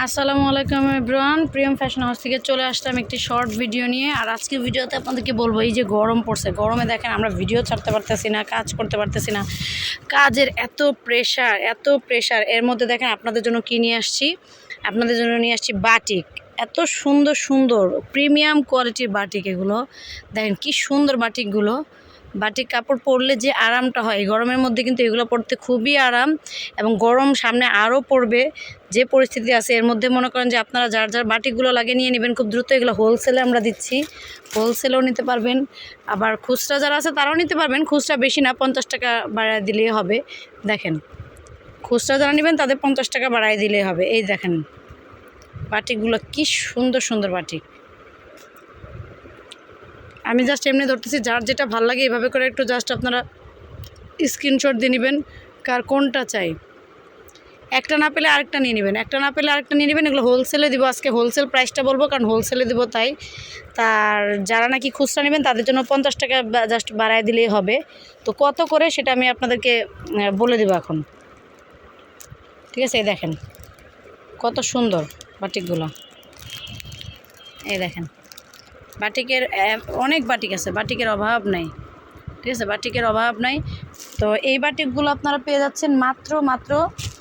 আসসালামু আলাইকুম everyone. Priyam fashion house থেকে চলে আসলাম একটি শর্ট ভিডিও নিয়ে। আর আজকে ভিডিওতে আপনাদেরকে বলব, এই যে গরম পড়ছে, গরমে দেখেন আমরা ভিডিও ছাড়তে পারতেছি না, কাজ করতে পারতেছি না। কাজের এত প্রেশার এত প্রেশার এর মধ্যে দেখেন আপনাদের জন্য কী নিয়ে আসছি? আপনাদের জন্য নিয়ে আসছি বাটিক এত সুন্দর সুন্দর প্রিমিয়াম কোয়ালিটির বাটিক এগুলো। দেখেন কি সুন্দর বাটিকগুলো বাটিক কাপড় পরলে যে আরামটা হয় গরমের মধ্যে কিন্তু এগুলো পরতে খুবই আরাম এবং গরম সামনে আরও পড়বে। যে পরিস্থিতি আছে, এর মধ্যে মনে করেন যে আপনারা যার যার বাটিকগুলো লাগিয়ে নিয়ে নেবেন, খুব দ্রুত এগুলো হোলসেলে আমরা দিচ্ছি। হোলসেলেও নিতে পারবেন। আবার খুচরা যারা আছে তারাও নিতে পারবেন। খুচরা বেশি না, পঞ্চাশ টাকা বাড়ায় দিলেই হবে। দেখেন, খুচরা যারা নেবেন তাদের পঞ্চাশ টাকা বাড়ায় দিলেই হবে। এই দেখেন বাটিকগুলো কি সুন্দর সুন্দর বাটিক আমি জাস্ট এমনি ধরতেছি, যার যেটা ভালো লাগে এভাবে করে একটু জাস্ট আপনারা স্ক্রিনশট দিয়ে নেবেন, কার কোনটা চাই। একটা না পেলে আরেকটা নিয়ে নেবেন, একটা না পেলে আরেকটা নিয়ে নেবেন, এগুলো হোলসেলে দিব। আজকে হোলসেল প্রাইসটা বলব, কারণ হোলসেলে দিব তাই। তার যারা নাকি খুচরা নেবেন, তাদের জন্য পঞ্চাশ টাকা জাস্ট বাড়ায় দিলেই হবে। তো কত করে সেটা আমি আপনাদেরকে বলে দেবো এখন। ঠিক আছে, এই দেখেন। কত সুন্দর বাটিকগুলো। এই দেখেন। বাটিকের অনেক বাটিক আছে, বাটিকের অভাব নাই। ঠিক আছে, বাটিকের অভাব নাই। তো এই বাটিকগুলো আপনারা পেয়ে যাচ্ছেন মাত্র মাত্র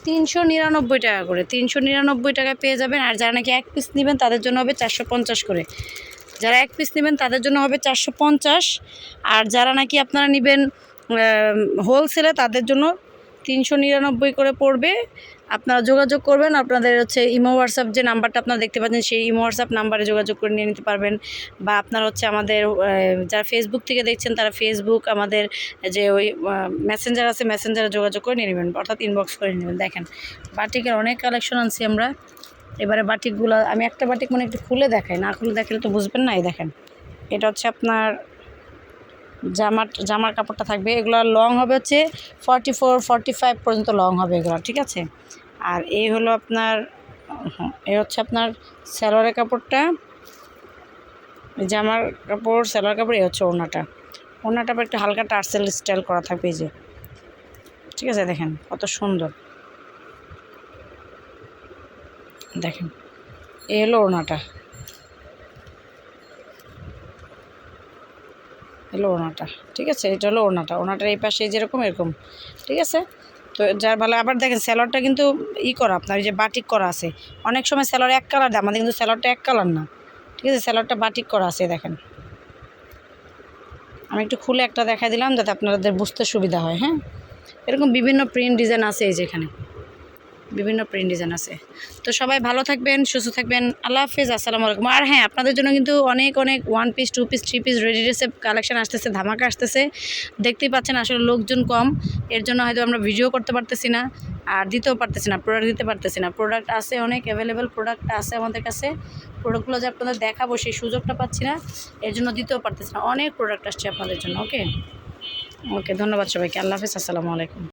তিনশো নিরানব্বই টাকা করে। তিনশো নিরানব্বই টাকায় পেয়ে যাবেন, আর যারা নাকি এক পিস নেবেন তাদের জন্য হবে চারশো পঞ্চাশ করে। যারা এক পিস নেবেন তাদের জন্য হবে চারশো পঞ্চাশ। আর যারা নাকি আপনারা নেবেন হোলসেলে তাদের জন্য তিনশো নিরানব্বই করে পড়বে। আপনারা যোগাযোগ করবেন, আপনাদের হচ্ছে ইমো, হোয়াটসঅ্যাপ যে নাম্বারটা আপনারা দেখতে পাচ্ছেন, সেই ইমো, হোয়াটসঅ্যাপ নাম্বারে যোগাযোগ করে নিয়ে নিতে পারবেন। বা আপনার হচ্ছে আমাদের যারা ফেসবুক থেকে দেখছেন, তারা ফেসবুক আমাদের যে ওই মেসেঞ্জার আছে মেসেঞ্জারে যোগাযোগ করে নিয়ে নেবেন, অর্থাৎ ইনবক্স করে নেবেন। দেখেন, বাটিকের অনেক কালেকশন আনছি আমরা। এবারে বাটিকগুলো, আমি একটা বাটিক মানে একটু খুলে দেখাই, না খুলে দেখালে তো বুঝবেন না, এই দেখেন। এটা হচ্ছে আপনার জামার জামার কাপড়টা থাকবে। এগুলো লং হবে হচ্ছে ফর্টি ফোর ফর্টি ফাইভ পর্যন্ত লং হবে এগুলো, ঠিক আছে? আর এই হলো আপনার এ হচ্ছে আপনার স্যালোয়ারের কাপড়টা। জামার কাপড় স্যালোয়ার কাপড় এ হচ্ছে ওড়নাটা। ওড়নাটা একটু হালকা টার্সেল স্টাইল করা থাকবে এই যে। ঠিক আছে, দেখেন কত সুন্দর। দেখেন এ হলো ওড়নাটা। হলো ওনাটা ঠিক আছে? এটা হলো ওনাটা ওনাটার এই পাশে যেরকম এরকম, ঠিক আছে? তো যার ভালো, আবার দেখেন স্যালোয়ারটা কিন্তু ই করা, আপনার যে বাটিক করা আছে। অনেক সময় স্যালোয়ার এক কালার দেয়, আমাদের কিন্তু স্যালোয়ারটা এক কালার না, ঠিক আছে? স্যালোয়ারটা বাটিক করা আছে, দেখেন। আমি একটু খুলে একটা দেখাই দিলাম, যাতে আপনাদের বুঝতে সুবিধা হয় হ্যাঁ? এরকম বিভিন্ন প্রিন্ট ডিজাইন আছে এই যে এখানে। বিভিন্ন প্রিন্ট ডিজাইন আছে। তো সবাই ভালো থাকবেন, সুস্থ থাকবেন। আল্লাহ হাফিজ, আসসালামু আলাইকুম। আর হ্যাঁ আপনাদের জন্য কিন্তু অনেক অনেক one piece two piece three piece ready ড্রেসের কালেকশন আসতেছে, ধামাকা আসতেছে। দেখতেই পাচ্ছেন আসলে লোকজন কম, এর জন্য হয়তো আমরা ভিডিও করতে পারতেছি না, আর দিতেও পারতেছি না প্রোডাক্ট দিতে পারতেছি না। প্রোডাক্ট আছে, অনেক অ্যাভেলেবেল প্রোডাক্ট আছে আমাদের কাছে। প্রোডাক্টগুলো যে আপনাদের দেখাবো, সেই সুযোগটা পাচ্ছি না, এর জন্য দিতেও পারতেছি না। অনেক প্রোডাক্ট আসছে আপনাদের জন্য ওকে ওকে ধন্যবাদ সবাইকে। আল্লাহ হাফিজ, আসসালামু আলাইকুম।